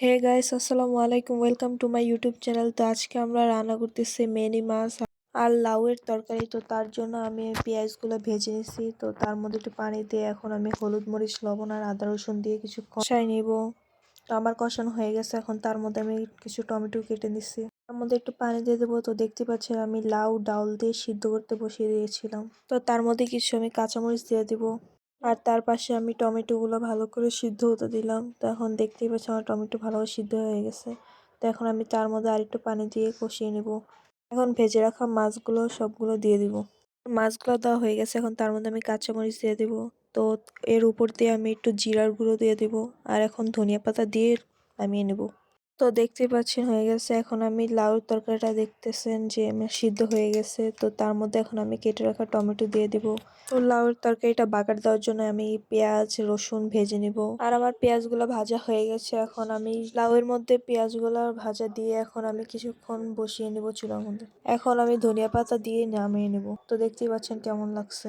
হে guys আসসালামু আলাইকুম welcome to my YouTube channel তো আজকে আমরা রান্না করতেছি মেনি মাছ আর লাউয়ের তরকারি। তো তার জন্য আমি পেঁয়াজগুলো ভেজে নিছি। তো তার মধ্যে একটু পানি দিয়ে এখন আমি হলুদ, মরিচ, লবণ আর আদা, রসুন দিয়ে কিছু কষাই নিব। তো আমার কষানো হয়ে গেছে। এখন তার মধ্যে আমি কিছু টমেটো কেটে নিচ্ছি তার মধ্যে একটু পানি দিয়ে দেবো। তো দেখতে পাচ্ছেন আমি লাউ ডাউল দিয়ে সিদ্ধ করতে বসিয়ে দিয়েছিলাম। তো তার মধ্যে কিছু আমি কাঁচামরিচ দিয়ে দিব। আর তার পাশে আমি টমেটোগুলো ভালো করে সিদ্ধ হতে দিলাম। তো এখন দেখতেই পাচ্ছি আমার টমেটো ভালোভাবে সিদ্ধ হয়ে গেছে। তো এখন আমি তার মধ্যে আরেকটু পানি দিয়ে কষিয়ে নেব। এখন ভেজে রাখা মাছগুলো সবগুলো দিয়ে দিব। মাছগুলো দেওয়া হয়ে গেছে, এখন তার মধ্যে আমি কাঁচামরিচ দিয়ে দিব। তো এর উপর দিয়ে আমি একটু জিরার গুঁড়ো দিয়ে দিব। আর এখন ধনিয়া পাতা দিয়ে নামিয়ে নেব। তো দেখতে পাচ্ছেন হয়ে গেছে। এখন আমি লাউর তরকারিটা দেখতেছেন যে সিদ্ধ হয়ে গেছে। তো তার মধ্যে এখন আমি কেটে রাখা টমেটো দিয়ে দিব। তো লাউর তরকারিটা বাগার দেওয়ার জন্য আমি পেঁয়াজ, রসুন ভেজে নিব। আর আমার পেঁয়াজগুলো ভাজা হয়ে গেছে। এখন আমি লাউয়ের মধ্যে পেঁয়াজগুলো ভাজা দিয়ে এখন আমি কিছুক্ষণ বসিয়ে নিব চুলার মধ্যে। এখন আমি ধনিয়া পাতা দিয়ে নামিয়ে নেব। তো দেখতেই পাচ্ছেন কেমন লাগছে।